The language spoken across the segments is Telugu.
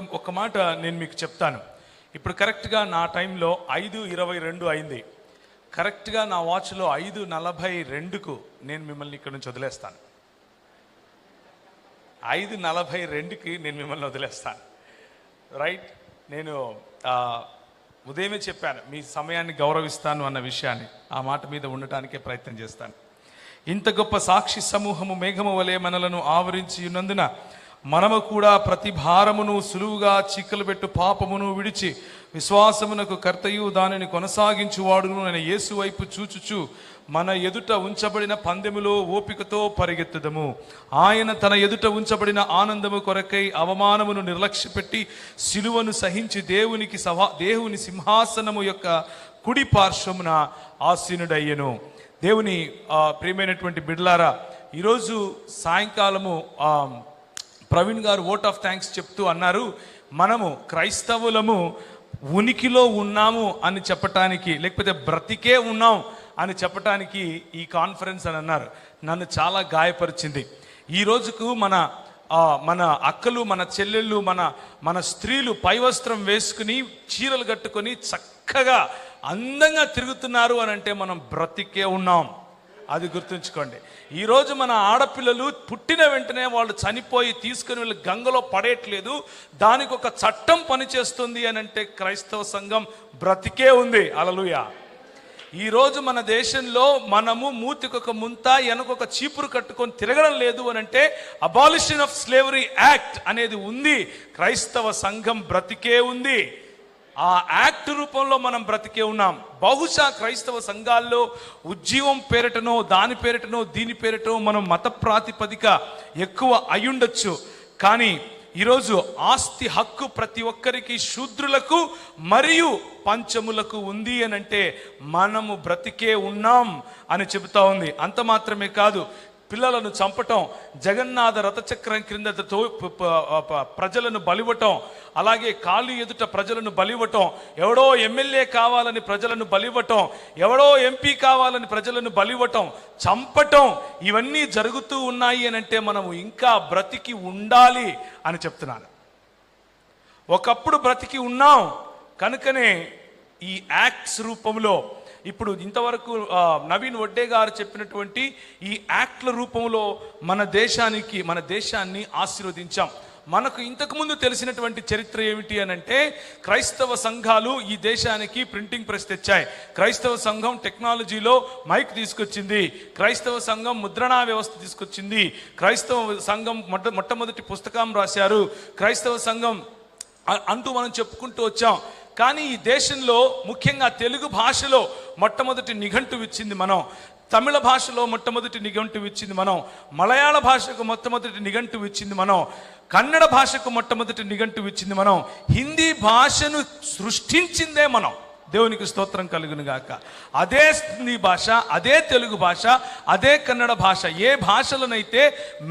ఒక మాట నేను మీకు చెప్తాను. ఇప్పుడు కరెక్ట్గా నా టైంలో ఐదు ఇరవై రెండు అయింది. కరెక్ట్గా నా వాచ్లో ఐదు నలభై రెండుకు నేను మిమ్మల్ని ఇక్కడ నుంచి వదిలేస్తాను. ఐదు నలభై రెండుకి నేను మిమ్మల్ని వదిలేస్తాను. రైట్? నేను ఉదయమే చెప్పాను మీ సమయాన్ని గౌరవిస్తాను అన్న విషయాన్ని. ఆ మాట మీద ఉండటానికే ప్రయత్నం చేస్తాను. ఇంత గొప్ప సాక్షి సమూహము మేఘము వలె మనలను ఆవరించి ఉన్నందున మనము కూడా ప్రతి భారమును సులువుగా చిక్కలు పెట్టు పాపమును విడిచి విశ్వాసమునకు కర్తయు దానిని కొనసాగించువాడును నేను యేసు వైపు చూచుచు మన ఎదుట ఉంచబడిన పందెములో ఓపికతో పరిగెత్తుదము. ఆయన తన ఎదుట ఉంచబడిన ఆనందము కొరకై అవమానమును నిర్లక్ష్యపెట్టి సిలువను సహించి దేవునికి సభా దేవుని సింహాసనము యొక్క కుడి పార్శ్వమున ఆసీనుడయ్యను. దేవుని ప్రియమైనటువంటి బిడ్లారా ఈరోజు సాయంకాలము ప్రవీణ్ గారు ఓట్ ఆఫ్ థ్యాంక్స్ చెప్తూ అన్నారు మనము క్రైస్తవులము ఉనికిలో ఉన్నాము అని చెప్పటానికి లేకపోతే బ్రతికే ఉన్నాం అని చెప్పటానికి ఈ కాన్ఫరెన్స్ అని అన్నారు. నన్ను చాలా గాయపరిచింది. ఈ రోజుకు మన మన అక్కలు మన చెల్లెళ్ళు మన మన స్త్రీలు పైవస్త్రం వేసుకుని చీరలు కట్టుకొని చక్కగా అందంగా తిరుగుతున్నారు అని అంటే మనం బ్రతికే ఉన్నాం. అది గుర్తుంచుకోండి. ఈరోజు మన ఆడపిల్లలు పుట్టిన వెంటనే వాళ్ళు చనిపోయి తీసుకుని వెళ్ళి గంగలో పడేయట్లేదు. దానికి ఒక చట్టం పనిచేస్తుంది అని అంటే క్రైస్తవ సంఘం బ్రతికే ఉంది. అలలుయ. ఈరోజు మన దేశంలో మనము మూతికొక ముంత వెనకొక చీపురు కట్టుకొని తిరగడం లేదు అని అంటే అబాలిషన్ ఆఫ్ స్లేవరీ యాక్ట్ అనేది ఉంది. క్రైస్తవ సంఘం బ్రతికే ఉంది. ఆ యాక్ట్ రూపంలో మనం బ్రతికే ఉన్నాం. బహుశా క్రైస్తవ సంఘాల్లో ఉజ్జీవం పేరిటనో దాని పేరిటనో దీని పేరటనో మనం మత ప్రాతిపదిక ఎక్కువ అయ్యుండొచ్చు. కానీ ఈరోజు ఆస్తి హక్కు ప్రతి ఒక్కరికి శూద్రులకు మరియు పంచములకు ఉంది అని అంటే మనము బ్రతికే ఉన్నాం అని చెబుతా ఉంది. అంత మాత్రమే కాదు పిల్లలను చంపటం జగన్నాథ రథచక్రం క్రింద తో- ప్రజలను బలివటం అలాగే కాళ్ళు ఎదుట ప్రజలను బలివటం ఎవడో ఎమ్మెల్యే కావాలని ప్రజలను బలివటం ఎవడో ఎంపీ కావాలని ప్రజలను బలివటం చంపటం ఇవన్నీ జరుగుతూ ఉన్నాయి అని అంటే మనము ఇంకా బ్రతికి ఉండాలి అని చెప్తున్నాను. ఒకప్పుడు బ్రతికి ఉన్నాం కనుకనే ఈ యాక్ట్స్ రూపంలో ఇప్పుడు ఇంతవరకు నవీన్ వడ్డే గారు చెప్పినటువంటి ఈ యాక్ట్ల రూపంలో మన దేశానికి మన దేశాన్ని ఆశీర్వదించాం. మనకు ఇంతకుముందు తెలిసినటువంటి చరిత్ర ఏమిటి అని అంటే క్రైస్తవ సంఘాలు ఈ దేశానికి ప్రింటింగ్ ప్రెస్ తెచ్చాయి. క్రైస్తవ సంఘం టెక్నాలజీలో మైక్ తీసుకొచ్చింది. క్రైస్తవ సంఘం ముద్రణా వ్యవస్థ తీసుకొచ్చింది. క్రైస్తవ సంఘం మొట్ట మొట్టమొదటి పుస్తకం రాశారు. క్రైస్తవ సంఘం అంటూ మనం చెప్పుకుంటూ వచ్చాం. కానీ ఈ దేశంలో ముఖ్యంగా తెలుగు భాషలో మొట్టమొదటి నిఘంటు ఇచ్చింది మనం. తమిళ భాషలో మొట్టమొదటి నిఘంటు ఇచ్చింది మనం. మలయాళ భాషకు మొట్టమొదటి నిఘంటు ఇచ్చింది మనం. కన్నడ భాషకు మొట్టమొదటి నిఘంటు ఇచ్చింది మనం. హిందీ భాషను సృష్టించిందే మనం. దేవునికి స్తోత్రం కలుగును గాక. అదే హిందీ భాష అదే తెలుగు భాష అదే కన్నడ భాష ఏ భాషలనైతే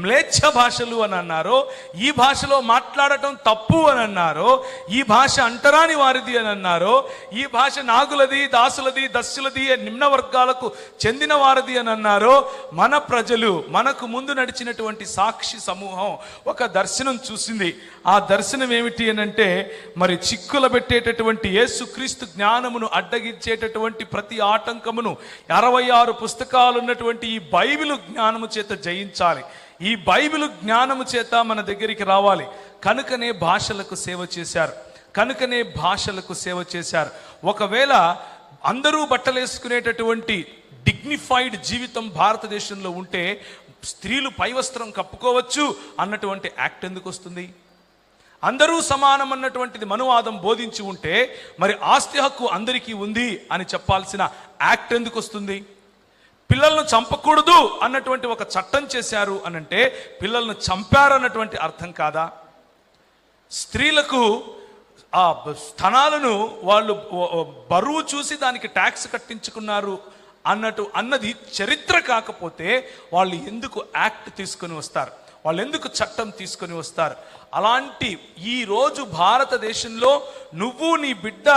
మ్లేచ్ఛ భాషలు అని అన్నారో ఈ భాషలో మాట్లాడటం తప్పు అని అన్నారో ఈ భాష అంటరాని వారిది అని అన్నారో ఈ భాష నాగులది దాసులది దస్సులది నిమ్న వర్గాలకు చెందిన వారిది అని అన్నారో మన ప్రజలు మనకు ముందు నడిచినటువంటి సాక్షి సమూహం ఒక దర్శనం చూసింది. ఆ దర్శనం ఏమిటి అని అంటే మరి చిక్కుల పెట్టేటటువంటి యేసుక్రీస్తు జ్ఞానమును అడ్డగించేటటువంటి ప్రతి ఆటంకమును అరవై ఆరు పుస్తకాలు ఉన్నటువంటి ఈ బైబిల్ జ్ఞానము చేత జయించాలి. ఈ బైబిల్ జ్ఞానము చేత మన దగ్గరికి రావాలి. కనుకనే భాషలకు సేవ చేశారు. కనుకనే భాషలకు సేవ చేశారు. ఒకవేళ అందరూ బట్టలేసుకునేటటువంటి డిగ్నిఫైడ్ జీవితం భారతదేశంలో ఉంటే స్త్రీలు పైవస్త్రం కప్పుకోవచ్చు అన్నటువంటి యాక్ట్ ఎందుకు వస్తుంది? అందరూ సమానం అన్నటువంటిది మనువాదం బోధించి ఉంటే మరి ఆస్తి హక్కు అందరికీ ఉంది అని చెప్పాల్సిన యాక్ట్ ఎందుకు వస్తుంది? పిల్లలను చంపకూడదు అన్నటువంటి ఒక చట్టం చేశారు అనంటే పిల్లలను చంపారు అన్నటువంటి అర్థం కాదా? స్త్రీలకు ఆ స్థనాలను వాళ్ళు బరువు చూసి దానికి ట్యాక్స్ కట్టించుకున్నారు అన్నట్టు అన్నది చరిత్ర కాకపోతే వాళ్ళు ఎందుకు యాక్ట్ తీసుకొని వస్తారు? వాళ్ళు ఎందుకు చట్టం తీసుకొని వస్తారు? అలాంటి ఈరోజు భారతదేశంలో నువ్వు నీ బిడ్డ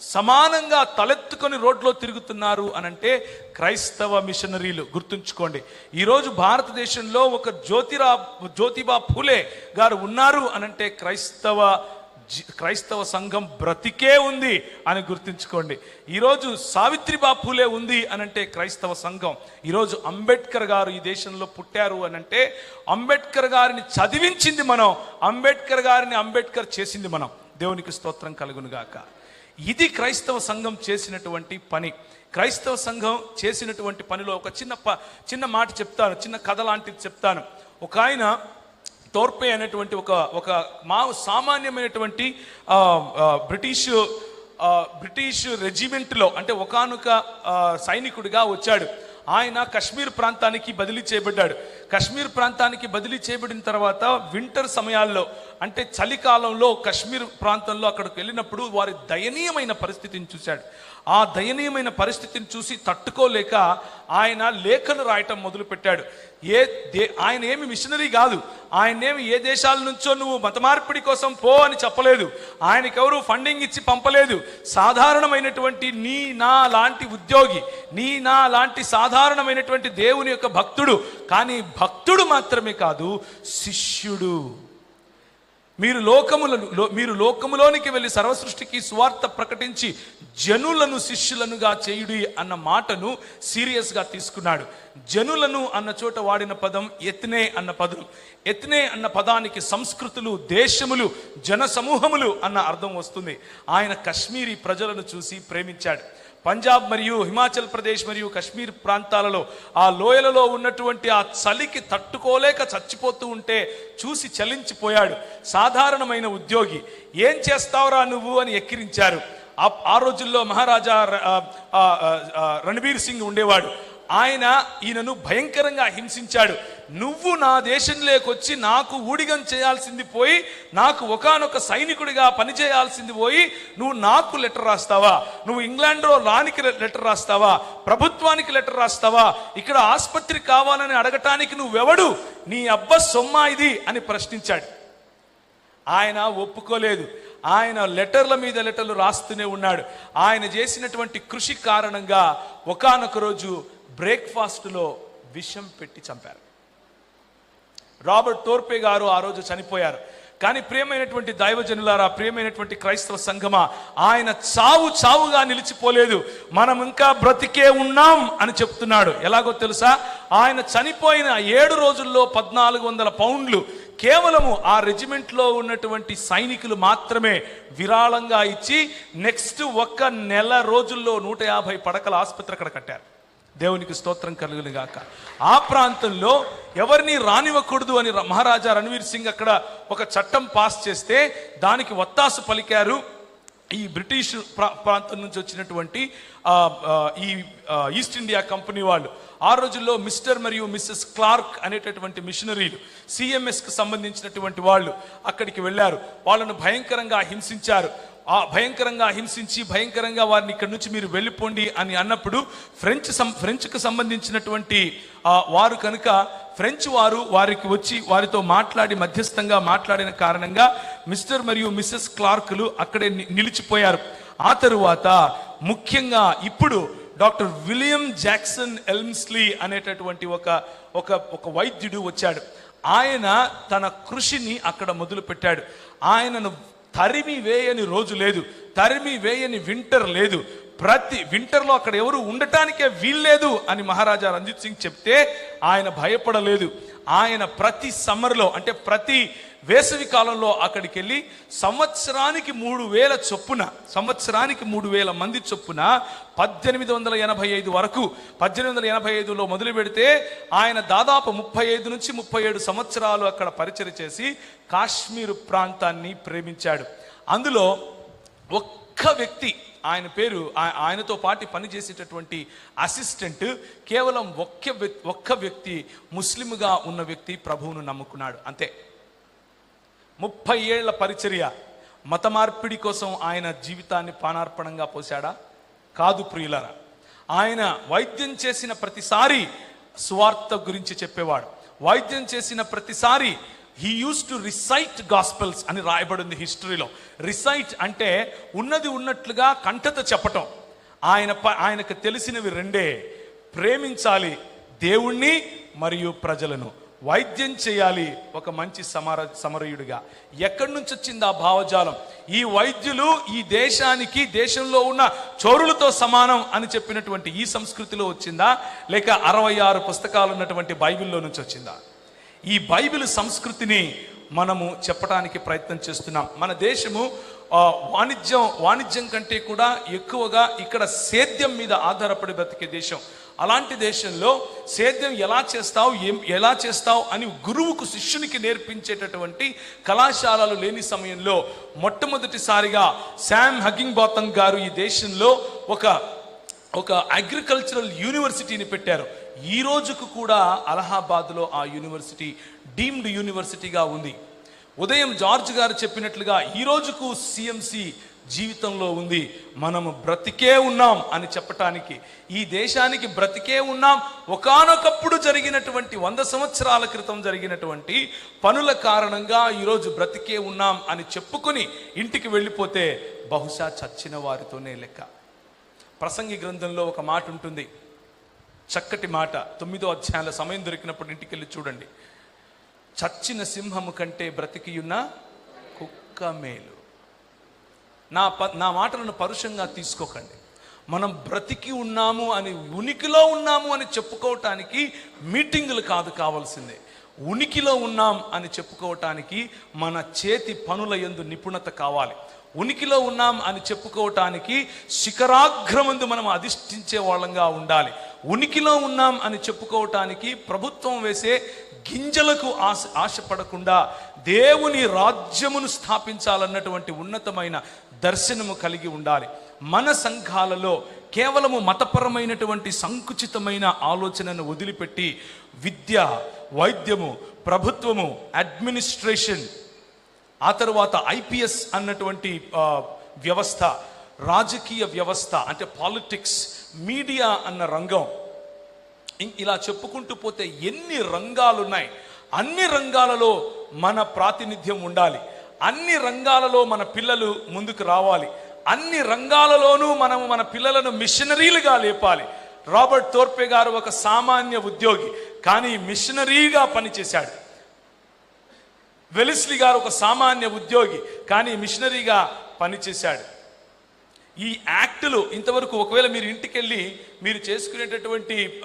సమానంగా తలెత్తుకొని రోడ్లో తిరుగుతున్నారు అనంటే క్రైస్తవ మిషనరీలు గుర్తుంచుకోండి. ఈరోజు భారతదేశంలో ఒక జ్యోతిరా జ్యోతిబా ఫూలే గారు ఉన్నారు అనంటే క్రైస్తవ క్రైస్తవ సంఘం బ్రతికే ఉంది అని గుర్తుంచుకోండి. ఈరోజు సావిత్రిబా ఫూలే ఉంది అనంటే క్రైస్తవ సంఘం. ఈరోజు అంబేద్కర్ గారు ఈ దేశంలో పుట్టారు అనంటే అంబేద్కర్ గారిని చదివించింది మనం. అంబేద్కర్ గారిని అంబేద్కర్ చేసింది మనం. దేవునికి స్తోత్రం కలుగునుగాక. ఇది క్రైస్తవ సంఘం చేసినటువంటి పని. క్రైస్తవ సంఘం చేసినటువంటి పనిలో ఒక చిన్న ప చిన్న మాట చెప్తాను. చిన్న కథ లాంటిది చెప్తాను. ఒక ఆయన తోర్పే అనేటువంటి ఒక ఒక మా సామాన్యమైనటువంటి బ్రిటిష్ బ్రిటిష్ రెజిమెంట్లో అంటే ఒకానొక సైనికుడిగా వచ్చాడు. ఆయన కశ్మీర్ ప్రాంతానికి బదిలీ చేయబడ్డాడు. కశ్మీర్ ప్రాంతానికి బదిలీ చేయబడిన తర్వాత వింటర్ సమయాల్లో అంటే చలికాలంలో కశ్మీర్ ప్రాంతంలో అక్కడికి వెళ్ళినప్పుడు వారి దయనీయమైన పరిస్థితిని చూశాడు. ఆ దయనీయమైన పరిస్థితిని చూసి తట్టుకోలేక ఆయన లేఖలు రాయటం మొదలుపెట్టాడు. ఏ దే ఆయన ఏమి మిషనరీ కాదు. ఆయనేమి ఏ దేశాల నుంచో నువ్వు మతమార్పిడి కోసం పో అని చెప్పలేదు. ఆయనకెవరూ ఫండింగ్ ఇచ్చి పంపలేదు. సాధారణమైనటువంటి నీ నా లాంటి ఉద్యోగి నీ నా లాంటి సాధారణమైనటువంటి దేవుని యొక్క భక్తుడు కానీ భక్తుడు మాత్రమే కాదు శిష్యుడు. మీరు లోకములను లో- మీరు లోకములోనికి వెళ్ళి సర్వసృష్టికి స్వార్థ ప్రకటించి జనులను శిష్యులనుగా చేయుడి అన్న మాటను సీరియస్గా తీసుకున్నాడు. జనులను అన్న చోట వాడిన పదం ఎత్నే అన్న పదం. ఎత్నే అన్న పదానికి సంస్కృతులు దేశములు జన సమూహములు అన్న అర్థం వస్తుంది. ఆయన కశ్మీరీ ప్రజలను చూసి ప్రేమించాడు. పంజాబ్ మరియు హిమాచల్ ప్రదేశ్ మరియు కశ్మీర్ ప్రాంతాలలో ఆ లోయలలో ఉన్నటువంటి ఆ చలికి తట్టుకోలేక చచ్చిపోతూ ఉంటే చూసి చలించిపోయాడు సాధారణమైన ఉద్యోగి. ఏం చేస్తావురా నువ్వు? అని ఎక్కిరించారు. ఆ రోజుల్లో మహారాజా రణబీర్ సింగ్ ఉండేవాడు. ఆయన ఈయనను భయంకరంగా హింసించాడు. నువ్వు నా దేశంలోకొచ్చి నాకు ఊడిగం చేయాల్సింది పోయి నాకు ఒకానొక సైనికుడిగా పనిచేయాల్సింది పోయి నువ్వు నాకు లెటర్ రాస్తావా? నువ్వు ఇంగ్లాండ్లో రానికి లెటర్ రాస్తావా? ప్రభుత్వానికి లెటర్ రాస్తావా? ఇక్కడ ఆసుపత్రి కావాలని అడగటానికి నువ్వెవడు? నీ అబ్బ సొమ్మా ఇది అని ప్రశ్నించాడు. ఆయన ఒప్పుకోలేదు. ఆయన లెటర్ల మీద లెటర్లు రాస్తూనే ఉన్నాడు. ఆయన చేసినటువంటి కృషి కారణంగా ఒకానొక రోజు బ్రేక్ఫాస్ట్లో విషం పెట్టి చంపారు. రాబర్ట్ టోర్పే గారు ఆ రోజు చనిపోయారు. కానీ ప్రియమైనటువంటి దైవజనులారా ప్రియమైనటువంటి క్రైస్తవ సంఘమా ఆయన చావు చావుగా నిలిచిపోలేదు. మనం ఇంకా బ్రతికే ఉన్నాం అని చెప్తున్నాడు. ఎలాగో తెలుసా? ఆయన చనిపోయిన ఏడు రోజుల్లో పద్నాలుగు వందల పౌండ్లు కేవలము ఆ రెజిమెంట్లో ఉన్నటువంటి సైనికులు మాత్రమే విరాళంగా ఇచ్చి నెక్స్ట్ ఒక్క నెల రోజుల్లో నూట యాభై పడకల ఆసుపత్రి అక్కడ కట్టారు. దేవునికి స్తోత్రం కలుగును గాక. ఆ ప్రాంతంలో ఎవరిని రానివ్వకూడదు అని మహారాజా రణవీర్ సింగ్ అక్కడ ఒక చట్టం పాస్ చేస్తే దానికి వత్తాసు పలికారు. ఈ బ్రిటిష్ ప్రా- ప్రాంతం నుంచి వచ్చినటువంటి ఈ ఈస్ట్ ఇండియా కంపెనీ వాళ్ళు. ఆ రోజుల్లో మిస్టర్ మరియు మిస్సెస్ క్లార్క్ అనేటటువంటి మిషనరీలు సిఎంఎస్కి సంబంధించినటువంటి వాళ్ళు అక్కడికి వెళ్ళారు. వాళ్ళను భయంకరంగా హింసించారు. ఆ భయంకరంగా హింసించి భయంకరంగా వారిని ఇక్కడి నుంచి మీరు వెళ్ళిపోండి అని అన్నప్పుడు ఫ్రెంచ్ సం ఫ్రెంచ్కి సంబంధించినటువంటి ఆ, వారు కనుక ఫ్రెంచ్ వారు వారికి వచ్చి వారితో మాట్లాడి మధ్యస్థంగా మాట్లాడిన కారణంగా మిస్టర్ మరియు మిస్సెస్ క్లార్కులు అక్కడే ని- నిలిచిపోయారు. ఆ తరువాత ముఖ్యంగా ఇప్పుడు డాక్టర్ విలియం జాక్సన్ ఎల్మ్స్లీ అనేటటువంటి ఒక ఒక ఒక వైద్యుడు వచ్చాడు. ఆయన తన కృషిని అక్కడ మొదలుపెట్టాడు. ఆయనను తరిమి వేయని రోజు లేదు. తరిమి వేయని వింటర్ లేదు. ప్రతి వింటర్లో అక్కడ ఎవరు ఉండటానికే వీల్లేదు అని మహారాజా రంజిత్ సింగ్ చెప్తే ఆయన భయపడలేదు. ఆయన ప్రతి సమ్మర్లో అంటే ప్రతి వేసవి కాలంలో అక్కడికి వెళ్ళి సంవత్సరానికి మూడు వేల చొప్పున సంవత్సరానికి మూడు వేల మంది చొప్పున పద్దెనిమిది వందల ఎనభై ఐదు వరకు పద్దెనిమిది వందల ఎనభై ఐదులో మొదలు పెడితే ఆయన దాదాపు ముప్పై ఐదు నుంచి ముప్పై ఏడు సంవత్సరాలు అక్కడ పరిచయం చేసి కాశ్మీరు ప్రాంతాన్ని ప్రేమించాడు. అందులో ఒక్క వ్యక్తి ఆయన పేరు ఆయనతో పాటు పనిచేసేటటువంటి అసిస్టెంట్ కేవలం ఒక్క ఒక్క వ్యక్తి ముస్లింగా ఉన్న వ్యక్తి ప్రభువును నమ్ముకున్నాడు. అంతే. ముప్పై ఏళ్ళ పరిచర్య మత మార్పిడి కోసం ఆయన జీవితాన్ని పానార్పణంగా పోశాడా? కాదు ప్రియులరా ఆయన వైద్యం చేసిన ప్రతిసారి స్వార్థ గురించి చెప్పేవాడు. వైద్యం చేసిన ప్రతిసారి he used to recite gospels అని రాయబడింది హిస్టరీలో. రిసైట్ అంటే ఉన్నది ఉన్నట్లుగా కంఠత చెప్పటం. ఆయన ఆయనకు తెలిసినవి రెండే. ప్రేమించాలి దేవుణ్ణి మరియు ప్రజలను. వైద్యం చేయాలి ఒక మంచి సమర సమరయుడిగా. ఎక్కడి నుంచి వచ్చింది ఆ భావజాలం? ఈ వైద్యులు ఈ దేశానికి దేశంలో ఉన్న చోరులతో సమానం అని చెప్పినటువంటి ఈ సంస్కృతిలో వచ్చిందా? లేక అరవై ఆరు పుస్తకాలు ఉన్నటువంటి బైబిల్లో నుంచి వచ్చిందా? ఈ బైబిల్ సంస్కృతిని మనము చెప్పడానికి ప్రయత్నం చేస్తున్నాం. మన దేశము వాణిజ్యం వాణిజ్యం కంటే కూడా ఎక్కువగా ఇక్కడ సేద్యం మీద ఆధారపడి బ్రతికే దేశం. అలాంటి దేశంలో సేద్యం ఎలా చేస్తావు ఏం ఎలా చేస్తావు అని గురువుకు శిష్యునికి నేర్పించేటటువంటి కళాశాలలు లేని సమయంలో మొట్టమొదటిసారిగా శామ్ హగింగ్ బాతన్ గారు ఈ దేశంలో ఒక ఒక అగ్రికల్చరల్ యూనివర్సిటీని పెట్టారు. ఈ రోజుకు కూడా అలహాబాద్లో ఆ యూనివర్సిటీ డీమ్డ్ యూనివర్సిటీగా ఉంది. ఉదయం జార్జ్ గారు చెప్పినట్లుగా ఈ రోజుకు సిఎంసి జీవితంలో ఉంది. మనము బ్రతికే ఉన్నాం అని చెప్పటానికి ఈ దేశానికి బ్రతికే ఉన్నాం. ఒకానొకప్పుడు జరిగినటువంటి వంద సంవత్సరాల క్రితం జరిగినటువంటి పనుల కారణంగా ఈరోజు బ్రతికే ఉన్నాం అని చెప్పుకొని ఇంటికి వెళ్ళిపోతే బహుశా చచ్చిన వారితోనే లెక్క. ప్రసంగి గ్రంథంలో ఒక మాట ఉంటుంది. చక్కటి మాట. తొమ్మిదో అధ్యాయాల సమయం దొరికినప్పుడు ఇంటికి వెళ్ళి చూడండి. చచ్చిన సింహము కంటే బ్రతికియున్న కుక్క మేలు. నా ప నా మాటలను పరుషంగా తీసుకోకండి. మనం బ్రతికి ఉన్నాము అని ఉనికిలో ఉన్నాము అని చెప్పుకోవటానికి మీటింగులు కాదు కావాల్సిందే. ఉనికిలో ఉన్నాం అని చెప్పుకోవటానికి మన చేతి పనుల యందు నిపుణత కావాలి. ఉనికిలో ఉన్నాం అని చెప్పుకోవటానికి శిఖరాగ్రమందు మనం అధిష్ఠించే వాళ్ళంగా ఉండాలి. ఉనికిలో ఉన్నాం అని చెప్పుకోవటానికి ప్రభుత్వం వేసే గింజలకు ఆశ ఆశపడకుండా దేవుని రాజ్యమును స్థాపించాలన్నటువంటి ఉన్నతమైన దర్శనము కలిగి ఉండాలి. మన సంఘాలలో కేవలము మతపరమైనటువంటి సంకుచితమైన ఆలోచనను వదిలిపెట్టి విద్య వైద్యము ప్రభుత్వము అడ్మినిస్ట్రేషన్ ఆ తర్వాత ఐపీఎస్ అన్నటువంటి వ్యవస్థ రాజకీయ వ్యవస్థ అంటే పాలిటిక్స్ మీడియా అన్న రంగం. ఇలా చెప్పుకుంటూ పోతే ఎన్ని రంగాలు ఉన్నాయి అన్ని రంగాలలో మన ప్రాతినిధ్యం ఉండాలి. అన్ని రంగాలలో మన పిల్లలు ముందుకు రావాలి. అన్ని రంగాలలోనూ మనము మన పిల్లలను మిషనరీలుగా లేపాలి. రాబర్ట్ తోర్పే గారు ఒక సామాన్య ఉద్యోగి కానీ మిషనరీగా పనిచేశాడు. వెలిస్లీ గారు ఒక సామాన్య ఉద్యోగి కానీ మిషనరీగా పనిచేశాడు. ఈ యాక్టులు ఇంతవరకు ఒకవేళ మీరు ఇంటికి వెళ్ళి మీరు చేసుకునేటటువంటి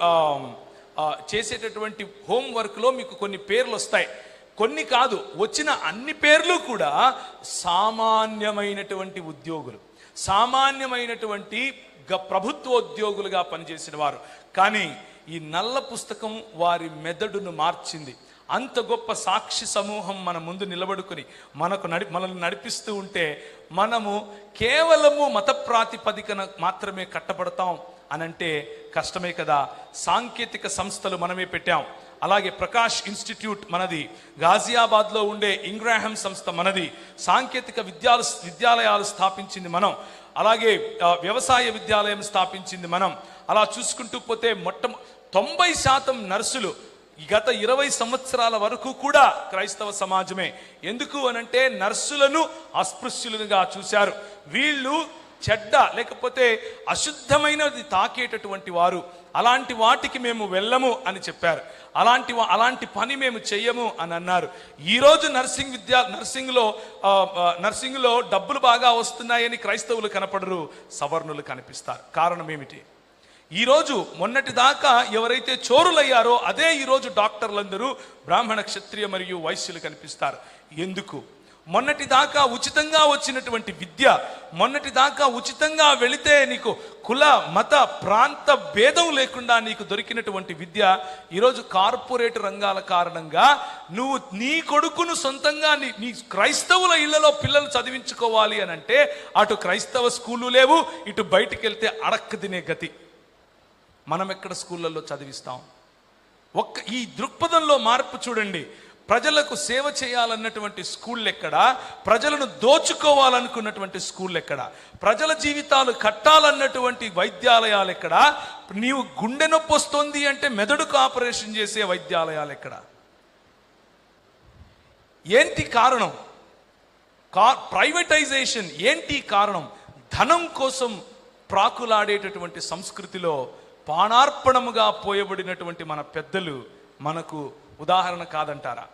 చేసేటటువంటి హోంవర్క్లో మీకు కొన్ని పేర్లు వస్తాయి. కొన్ని కాదు వచ్చిన అన్ని పేర్లు కూడా సామాన్యమైనటువంటి ఉద్యోగులు. సామాన్యమైనటువంటి గ- ప్రభుత్వోద్యోగులుగా పనిచేసిన వారు. కానీ ఈ నల్ల పుస్తకం వారి మెదడును మార్చింది. అంత గొప్ప సాక్షి సమూహం మన ముందు నిలబడుకొని మనకు నడి మనల్ని నడిపిస్తూ ఉంటే మనము కేవలము మత ప్రాతిపదికన మాత్రమే కట్టబడతాం అనంటే కష్టమే కదా. సాంకేతిక సంస్థలు మనమే పెట్టాం. అలాగే ప్రకాష్ ఇన్స్టిట్యూట్ మనది. గాజియాబాద్లో ఉండే ఇంగ్రాహం సంస్థ మనది. సాంకేతిక విద్యాలు విద్యాలయాలు స్థాపించింది మనం. అలాగే వ్యవసాయ విద్యాలయం స్థాపించింది మనం. అలా చూసుకుంటూ పోతే మొట్ట తొంభై శాతం నర్సులు గత ఇరవై సంవత్సరాల వరకు కూడా క్రైస్తవ సమాజమే ఎందుకు అనంటే నర్సులను అస్పృశ్యులుగా చూశారు. వీళ్ళు చెడ్డ లేకపోతే అశుద్ధమైనది తాకేటటువంటి వారు. అలాంటి వాటికి మేము వెళ్ళము అని చెప్పారు. అలాంటి అలాంటి పని మేము చెయ్యము అని అన్నారు. ఈ రోజు నర్సింగ్ విద్యా నర్సింగ్లో నర్సింగ్లో డబ్బులు బాగా వస్తున్నాయని క్రైస్తవులు కనపడరు సవర్ణులు కనిపిస్తారు. కారణం ఏమిటి? ఈరోజు మొన్నటి దాకా ఎవరైతే చోరులయ్యారో అదే ఈరోజు డాక్టర్లందరూ బ్రాహ్మణ క్షత్రియ మరియు వైశ్యులు కనిపిస్తారు. ఎందుకు? మొన్నటి దాకా ఉచితంగా వచ్చినటువంటి విద్య మొన్నటి దాకా ఉచితంగా వెళితే నీకు కుల మత ప్రాంత భేదం లేకుండా నీకు దొరికినటువంటి విద్య ఈరోజు కార్పొరేట్ రంగాల కారణంగా నువ్వు నీ కొడుకును సొంతంగా నీ నీ క్రైస్తవుల ఇళ్ళలో పిల్లలు చదివించుకోవాలి అని అంటే అటు క్రైస్తవ స్కూళ్ళు లేవు ఇటు బయటికి వెళ్తే అడక్క తినే గతి. మనం ఎక్కడ స్కూళ్ళల్లో చదివిస్తాం? ఒక్క ఈ దృక్పథంలో మార్పు చూడండి. ప్రజలకు సేవ చేయాలన్నటువంటి స్కూళ్ళు ఎక్కడ? ప్రజలను దోచుకోవాలనుకున్నటువంటి స్కూళ్ళు ఎక్కడ? ప్రజల జీవితాలు కట్టాలన్నటువంటి వైద్యాలయాలు ఎక్కడ? నీవు గుండె నొప్పి వస్తుంది అంటే మెదడుకు ఆపరేషన్ చేసే వైద్యాలయాలు ఎక్కడ? ఏంటి కారణం? కా ప్రైవేటైజేషన్ ఏంటి కారణం? ధనం కోసం ప్రాకులాడేటటువంటి సంస్కృతిలో పానార్పణముగా పోయబడినటువంటి మన పెద్దలు మనకు ఉదాహరణ కాదంటారా?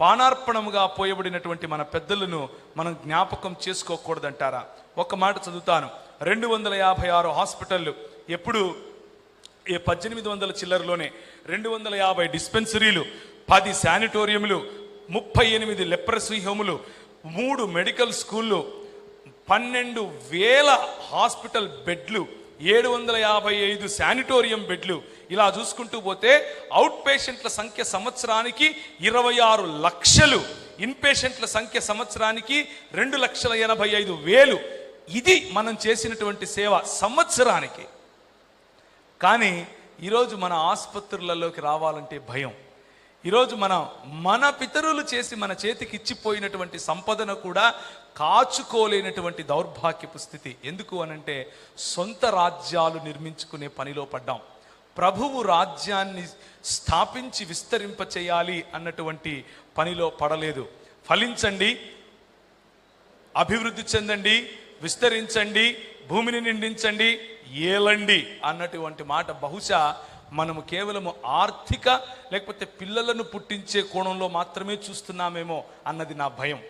పానార్పణముగా పోయబడినటువంటి మన పెద్దలను మనం జ్ఞాపకం చేసుకోకూడదంటారా? ఒక మాట చదువుతాను. రెండు వందల యాభై ఆరు హాస్పిటళ్ళు ఎప్పుడు? ఈ పద్దెనిమిది వందల చిల్లరలోనే. రెండు వందల యాభై డిస్పెన్సరీలు పది శానిటోరియంలు ముప్పై ఎనిమిది లెప్రసీ హోములు మూడు మెడికల్ స్కూళ్ళు పన్నెండు వేల హాస్పిటల్ బెడ్లు ఏడు వందల యాభై ఐదు శానిటోరియం బెడ్లు ఇలా చూసుకుంటూ పోతే అవుట్ పేషెంట్ల సంఖ్య సంవత్సరానికి ఇరవై ఆరు లక్షలు ఇన్ పేషెంట్ల సంఖ్య సంవత్సరానికి రెండు లక్షల ఎనభై ఐదు వేలు. ఇది మనం చేసినటువంటి సేవ సంవత్సరానికి. కానీ ఈరోజు మన ఆసుపత్రులలోకి రావాలంటే భయం. ఈరోజు మనం మన పితరులు చేసి మన చేతికి ఇచ్చిపోయినటువంటి సంపదను కూడా కాచుకోలేనటువంటి దౌర్భాగ్యపు స్థితి. ఎందుకు అనంటే సొంత రాజ్యాలు నిర్మించుకునే పనిలో పడ్డాం. ప్రభువు రాజ్యాన్ని స్థాపించి విస్తరింప చేయాలి అన్నటువంటి పనిలో పడలేదు. ఫలించండి అభివృద్ధి చెందండి విస్తరించండి భూమిని నిండించండి ఏలండి అన్నటువంటి మాట బహుశా మనము కేవలము ఆర్థిక లేకపోతే పిల్లలను పుట్టించే కోణంలో మాత్రమే చూస్తున్నామేమో అన్నది నా భయం.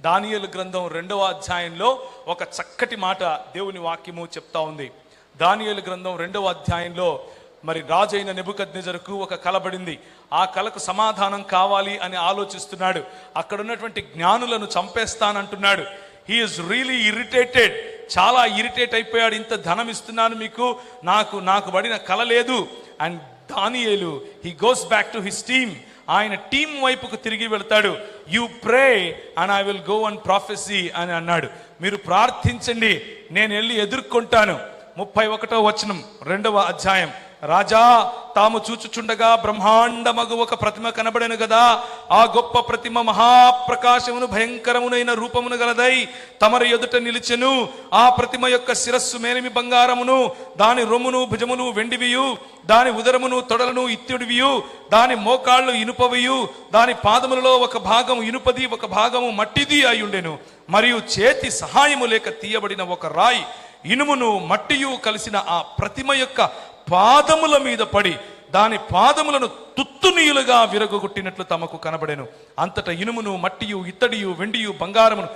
దానియలు గ్రంథం రెండవ అధ్యాయంలో ఒక చక్కటి మాట దేవుని వాక్యము చెప్తా ఉంది. దానియలు గ్రంథం రెండవ అధ్యాయంలో మరి రాజైన నెబుకద్నెజరుకు ఒక కలబడింది ఆ కలకు సమాధానం కావాలి అని ఆలోచిస్తున్నాడు. అక్కడ ఉన్నటువంటి జ్ఞానులను చంపేస్తానంటున్నాడు. హీఈస్ రియలీ ఇరిటేటెడ్ చాలా ఇరిటేట్ అయిపోయాడు. ఇంత ధనం ఇస్తున్నాను మీకు. నాకు నాకు పడిన కల లేదు. అండ్ దానియేలు he goes back to his team ఆయన టీం వైపుకు తిరిగి వెళ్తాడు. You pray and I will go and prophesy అని అన్నాడు. మీరు ప్రార్థించండి నేను వెళ్ళి ఎదుర్కొంటాను. ముప్పై ఒకటో వచనం రెండవ అధ్యాయం. రాజా తాము చూచుచుండగా బ్రహ్మాండమగు ఒక ప్రతిమ కనబడెను గదా. ఆ గొప్ప ప్రతిమ మహాప్రకాశమును భయంకరమునైన రూపమును గలదై తమరి ఎదుట నిలిచెను. ఆ ప్రతిమ యొక్క శిరస్సు మేలిమి బంగారమును దాని రొమ్మును భుజమును వెండివియు. దాని ఉదరమును తొడలను ఇత్తుడివియు. దాని మోకాళ్ళు ఇనుపవియు. దాని పాదములలో ఒక భాగము ఇనుపది ఒక భాగము మట్టిది అయ్యుండెను. మరియు చేతి సహాయము లేక తీయబడిన ఒక రాయి ఇనుమును మట్టియు కలిసిన ఆ ప్రతిమ యొక్క పాదముల మీద పడి దాని పాదములను తుత్తునీయులుగా విరగొట్టినట్లు తమకు కనబడెను. అంతట ఇనుమును మట్టియు ఇత్తడియు వెండియు బంగారమును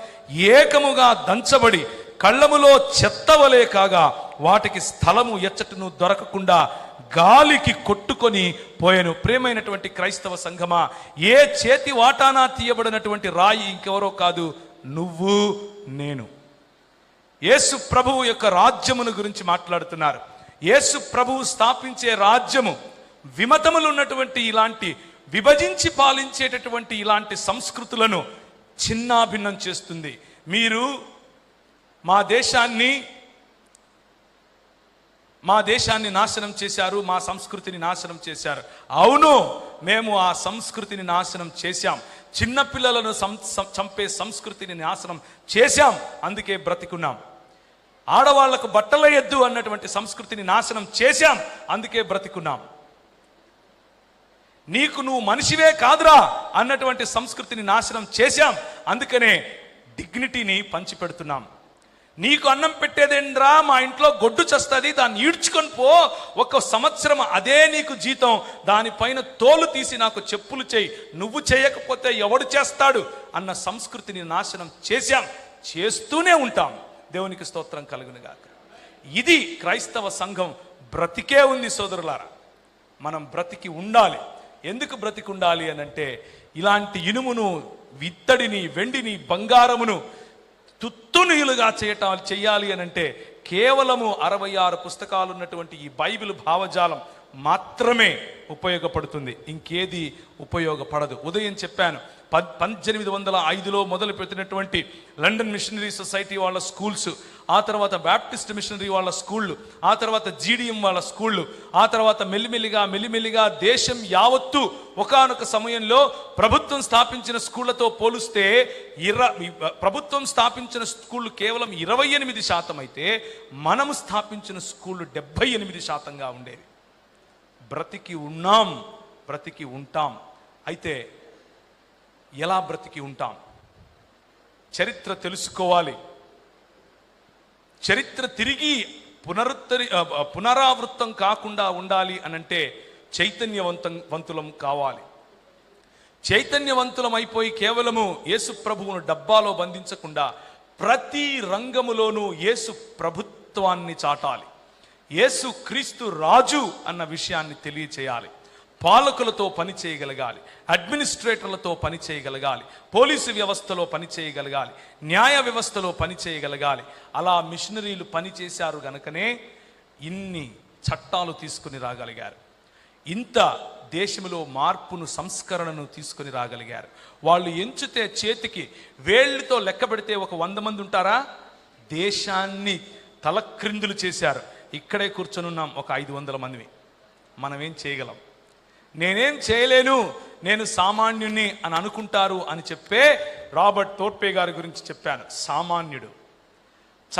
ఏకముగా దంచబడి కళ్ళములో చెత్తవలే కాగా వాటికి స్థలము ఎచ్చటను దొరకకుండా గాలికి కొట్టుకొని పోయాను. ప్రేమైనటువంటి క్రైస్తవ సంఘమా ఏ చేతి వాటానా తీయబడినటువంటి రాయి ఇంకెవరో కాదు నువ్వు నేను. యేసు ప్రభువు యొక్క రాజ్యమును గురించి మాట్లాడుతున్నారు. యేసు ప్రభువు స్థాపించే రాజ్యము విమతములు ఉన్నటువంటి ఇలాంటి విభజించి పాలించేటటువంటి ఇలాంటి సంస్కృతులను చిన్నాభిన్నం చేస్తుంది. మీరు మా దేశాన్ని మా దేశాన్ని నాశనం చేశారు మా సంస్కృతిని నాశనం చేశారు. అవును మేము ఆ సంస్కృతిని నాశనం చేశాం. చిన్నపిల్లలను సం- చంపే సంస్కృతిని నాశనం చేశాం. అందుకే బ్రతికున్నాం. ఆడవాళ్ళకు బట్టల ఎద్దు అన్నటువంటి సంస్కృతిని నాశనం చేశాం అందుకే బ్రతికున్నాం. నీకు నువ్వు మనిషివే కాదురా అన్నటువంటి సంస్కృతిని నాశనం చేశాం అందుకనే డిగ్నిటీని పంచిపెడుతున్నాం. నీకు అన్నం పెట్టేదేంద్రా? మా ఇంట్లో గొడ్డు చస్తుంది దాన్ని ఈడ్చుకొని పో. ఒక సంవత్సరం అదే నీకు జీతం. దానిపైన తోలు తీసి నాకు చెప్పులు చేయి. నువ్వు చేయకపోతే ఎవడు చేస్తాడు? అన్న సంస్కృతిని నాశనం చేశాం చేస్తూనే ఉంటాం. దేవునికి స్తోత్రం కలుగునుగాక ఇది క్రైస్తవ సంఘం బ్రతికే ఉంది సోదరులారా. మనం బ్రతికి ఉండాలి. ఎందుకు బ్రతికి ఉండాలి అని అంటే ఇలాంటి ఇనుమును విత్తడిని వెండిని బంగారమును తుత్తునీయులుగా చేయటం చేయాలి అని అంటే కేవలము అరవై ఆరు పుస్తకాలు ఉన్నటువంటి ఈ బైబిల్ భావజాలం మాత్రమే ఉపయోగపడుతుంది. ఇంకేది ఉపయోగపడదు. ఉదయం చెప్పాను పద్దెనిమిది వందల ఐదులో మొదలు పెట్టినటువంటి లండన్ మిషనరీ సొసైటీ వాళ్ళ స్కూల్స్ ఆ తర్వాత బ్యాప్టిస్ట్ మిషనరీ వాళ్ళ స్కూళ్ళు ఆ తర్వాత జీడిఎం వాళ్ళ స్కూళ్ళు ఆ తర్వాత మెల్లిమెల్లిగా మెల్లిమెల్లిగా దేశం యావత్తు ఒకానొక సమయంలో ప్రభుత్వం స్థాపించిన స్కూళ్ళతో పోలిస్తే ఇర ప్రభుత్వం స్థాపించిన స్కూళ్ళు కేవలం ఇరవై ఎనిమిది శాతం అయితే మనము స్థాపించిన స్కూళ్ళు డెబ్బై ఎనిమిది శాతంగా ఉండేవి. బ్రతికి ఉన్నాం బ్రతికి ఉంటాం. అయితే ఎలా బ్రతికి ఉంటాం? చరిత్ర తెలుసుకోవాలి. చరిత్ర తిరిగి పునరుత్తరి పునరావృత్తం కాకుండా ఉండాలి అనంటే చైతన్యవంతం వంతులం కావాలి. చైతన్యవంతులం అయిపోయి కేవలము యేసు ప్రభువును డబ్బాలో బంధించకుండా ప్రతి రంగములోనూ యేసు ప్రభుత్వాన్ని చాటాలి. యేసు క్రీస్తు రాజు అన్న విషయాన్ని తెలియచేయాలి. పాలకులతో పని చేయగలగాలి అడ్మినిస్ట్రేటర్లతో పని చేయగలగాలి పోలీసు వ్యవస్థలో పని చేయగలగాలి న్యాయ వ్యవస్థలో పని చేయగలగాలి. అలా మిషనరీలు పనిచేశారు గనుకనే ఇన్ని చట్టాలు తీసుకుని రాగలిగారు. ఇంత దేశంలో మార్పును సంస్కరణను తీసుకొని రాగలిగారు. వాళ్ళు ఎంచితే చేతికి వేళ్ళతో లెక్క పెడితే ఒక వంద మంది ఉంటారా? దేశాన్ని తలక్రిందులు చేశారు. ఇక్కడే కూర్చొనున్నాం ఒక ఐదు వందల మందిని. మనం ఏం చేయగలం? నేనేం చేయలేను నేను సామాన్యుణ్ణి అని అనుకుంటారు అని చెప్పే రాబర్ట్ తోర్పే గారి గురించి చెప్పాను. సామాన్యుడు.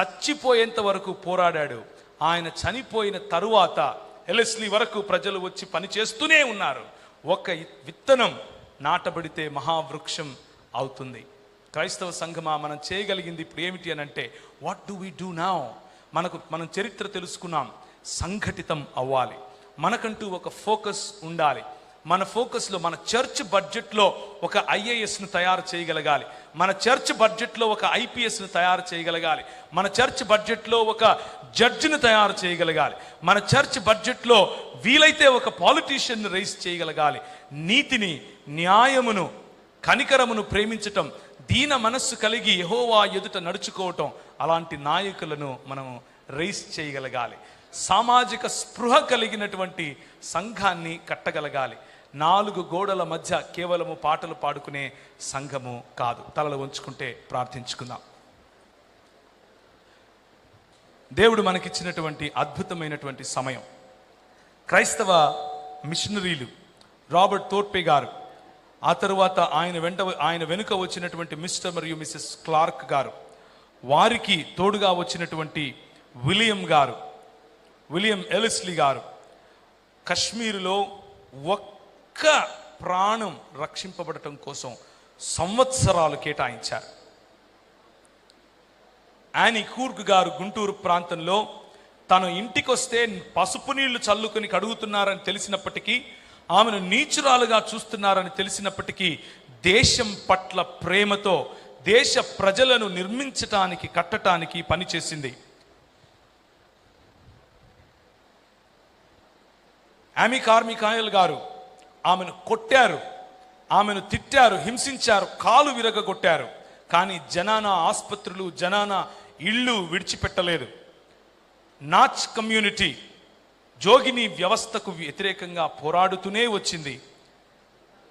చచ్చిపోయేంత వరకు పోరాడాడు. ఆయన చనిపోయిన తరువాత ఎలస్లీ వరకు ప్రజలు వచ్చి పని చేస్తూనే ఉన్నారు. ఒక విత్తనం నాటబడితే మహావృక్షం అవుతుంది. క్రైస్తవ సంఘమా మనం చేయగలిగింది ఇప్పుడు ఏమిటి అని అంటే what do we do now మనకు మనం చరిత్ర తెలుసుకున్నాం. సంఘటితం అవ్వాలి. మనకంటూ ఒక ఫోకస్ ఉండాలి. మన ఫోకస్లో మన చర్చ్ బడ్జెట్లో ఒక ఐఏఎస్ను తయారు చేయగలగాలి. మన చర్చ్ బడ్జెట్లో ఒక ఐపీఎస్ను తయారు చేయగలగాలి. మన చర్చ్ బడ్జెట్లో ఒక జడ్జిని తయారు చేయగలగాలి. మన చర్చ్ బడ్జెట్లో వీలైతే ఒక పాలిటీషియన్ను రైస్ చేయగలగాలి. నీతిని న్యాయమును కనికరమును ప్రేమించటం దీన మనస్సు కలిగి యహోవా ఎదుట నడుచుకోవటం అలాంటి నాయకులను మనం రైస్ చేయగలగాలి. సామాజిక స్పృహ కలిగినటువంటి సంఘాన్ని కట్టగలగాలి. నాలుగు గోడల మధ్య కేవలము పాటలు పాడుకునే సంఘము కాదు. తలలు ఉంచుకుంటే ప్రార్థించుకుందాం. దేవుడు మనకిచ్చినటువంటి అద్భుతమైనటువంటి సమయం. క్రైస్తవ మిషనరీలు రాబర్ట్ తోర్పే గారు ఆ తరువాత ఆయన వెంట ఆయన వెనుక వచ్చినటువంటి మిస్టర్ మరియు మిసెస్ క్లార్క్ గారు వారికి తోడుగా వచ్చినటువంటి విలియం గారు విలియం ఎలిస్లీ గారు కశ్మీర్లో ఒక్క ప్రాణం రక్షింపబడటం కోసం సంవత్సరాలు కేటాయించారు. యానీ కూర్గ్ గారు గుంటూరు ప్రాంతంలో తను ఇంటికొస్తే పసుపు నీళ్ళు చల్లుకొని కడుగుతున్నారని తెలిసినప్పటికీ ఆమెను నీచురాలుగా చూస్తున్నారని తెలిసినప్పటికీ దేశం పట్ల ప్రేమతో దేశ ప్రజలను నిర్మించటానికి కట్టటానికి పనిచేసింది. ఆమె కార్మికాయల్ గారు ఆమెను కొట్టారు ఆమెను తిట్టారు హింసించారు కాలు విరగగొట్టారు. కానీ జనానా ఆసుపత్రులు జనానా ఇళ్ళు విడిచిపెట్టలేదు. నాచ్ కమ్యూనిటీ జోగిని వ్యవస్థకు వ్యతిరేకంగా పోరాడుతూనే వచ్చింది.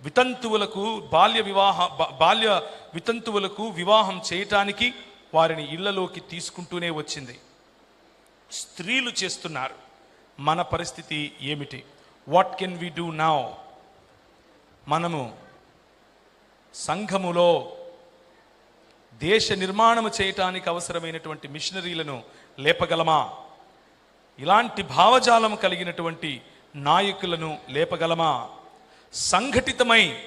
వితంతువులకు బాల్య వివాహ బాల్య వితంతువులకు వివాహం చేయటానికి వారిని ఇళ్ళలోకి తీసుకుంటూనే వచ్చింది. స్త్రీలు చేస్తున్నారు. మన పరిస్థితి ఏమిటి? What can we do now మనము సంఘములో దేశ నిర్మాణము చేయటానికి అవసరమైనటువంటి మిషనరీలను లేపగలమా? ఇలాంటి భావజాలం కలిగినటువంటి నాయకులను లేపగలమా? సంఘటితమై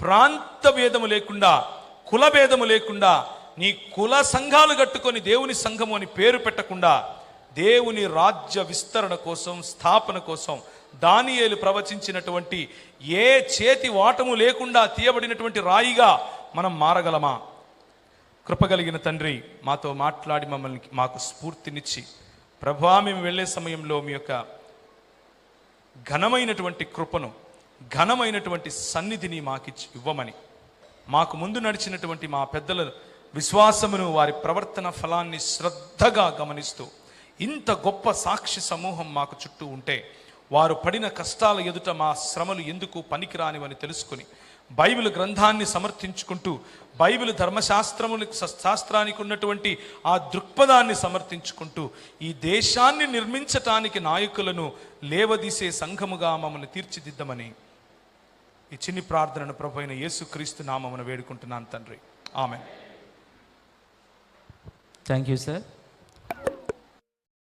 ప్రాంత భేదము లేకుండా కుల భేదము లేకుండా నీ కుల సంఘాలు కట్టుకొని దేవుని సంఘము అని పేరు పెట్టకుండా దేవుని రాజ్య విస్తరణ కోసం స్థాపన కోసం దానియేలు ప్రవచించినటువంటి ఏ చేతి వాటము లేకుండా తీయబడినటువంటి రాయిగా మనం మారగలమా? కృపగలిగిన తండ్రి మాతో మాట్లాడి మమ్మల్ని మాకు స్ఫూర్తినిచ్చి ప్రభా మేము వెళ్ళే సమయంలో మీ యొక్క ఘనమైనటువంటి కృపను ఘనమైనటువంటి సన్నిధిని మాకిచ్చి ఇవ్వమని మాకు ముందు నడిచినటువంటి మా పెద్దల విశ్వాసమును వారి ప్రవర్తన ఫలాన్ని శ్రద్ధగా గమనిస్తూ ఇంత గొప్ప సాక్షి సమూహం మాకు చుట్టూ ఉంటే వారు పడిన కష్టాల ఎదుట మా శ్రమలు ఎందుకు పనికిరానివని తెలుసుకుని బైబిల్ గ్రంథాన్ని సమర్థించుకుంటూ బైబిల్ ధర్మశాస్త్రములు శాస్త్రానికి ఉన్నటువంటి ఆ దృక్పథాన్ని సమర్థించుకుంటూ ఈ దేశాన్ని నిర్మించటానికి నాయకులను లేవదీసే సంఘముగా మమ్మల్ని తీర్చిదిద్దమని ఈ చిన్ని ప్రార్థనను ప్రభు అయిన యేసుక్రీస్తు నామమును వేడుకుంటున్నాను తండ్రి. ఆమె థ్యాంక్ యూ సార్